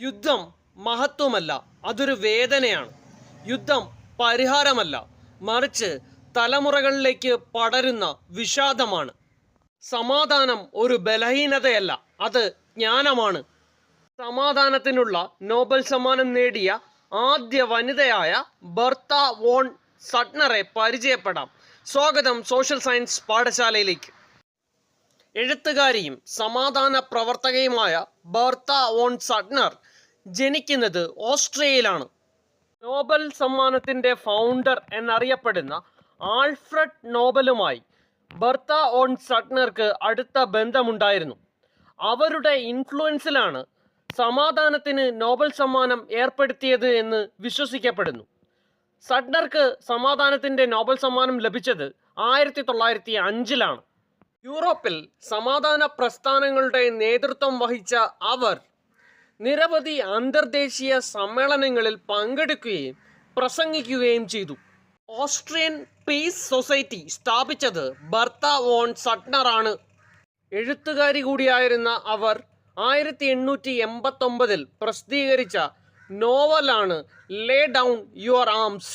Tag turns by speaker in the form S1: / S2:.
S1: യുദ്ധം മഹത്വമല്ല അതൊരു വേദനയാണ്. യുദ്ധം പരിഹാരമല്ല മറിച്ച് തലമുറകളിലേക്ക് പടരുന്ന വിഷാദമാണ്. സമാധാനം ഒരു ബലഹീനതയല്ല അത് ജ്ഞാനമാണ്. സമാധാനത്തിനുള്ള നോബൽ സമ്മാനം നേടിയ ആദ്യ വനിതയായ ബർത്ത വോൺ സട്നറെ പരിചയപ്പെടാം. സ്വാഗതം സോഷ്യൽ സയൻസ് പാഠശാലയിലേക്ക്. എഴുത്തുകാരിയും സമാധാന പ്രവർത്തകയുമായ ബർത്ത വോൺ സട്നർ ജനിക്കുന്നത് ഓസ്ട്രിയയിലാണ് നോബൽ സമ്മാനത്തിന്റെ ഫൗണ്ടർ എന്നറിയപ്പെടുന്ന ആൽഫ്രഡ് നോബലുമായി ബർത്ത ഓൺ സട്നർക്ക് അടുത്ത ബന്ധമുണ്ടായിരുന്നു. അവരുടെ ഇൻഫ്ലുവൻസിലാണ് സമാധാനത്തിന് നോബൽ സമ്മാനം ഏർപ്പെടുത്തിയത് എന്ന് വിശ്വസിക്കപ്പെടുന്നു. സഡ്നർക്ക് സമാധാനത്തിന്റെ നോബൽ സമ്മാനം ലഭിച്ചത് ആയിരത്തി തൊള്ളായിരത്തി അഞ്ചിലാണ് യൂറോപ്പിൽ സമാധാന പ്രസ്ഥാനങ്ങളുടെ നേതൃത്വം വഹിച്ച അവർ നിരവധി അന്തർദേശീയ സമ്മേളനങ്ങളിൽ പങ്കെടുക്കുകയും പ്രസംഗിക്കുകയും ചെയ്തു. ഓസ്ട്രിയൻ പീസ് സൊസൈറ്റി സ്ഥാപിച്ചത് ബർത്ത വോൺ സട്ട്നറാണ് എഴുത്തുകാരി കൂടിയായിരുന്ന അവർ ആയിരത്തി എണ്ണൂറ്റി എൺപത്തൊമ്പതിൽ പ്രസിദ്ധീകരിച്ച നോവലാണ് ലേ ഡൗൺ യുവർ ആംസ്.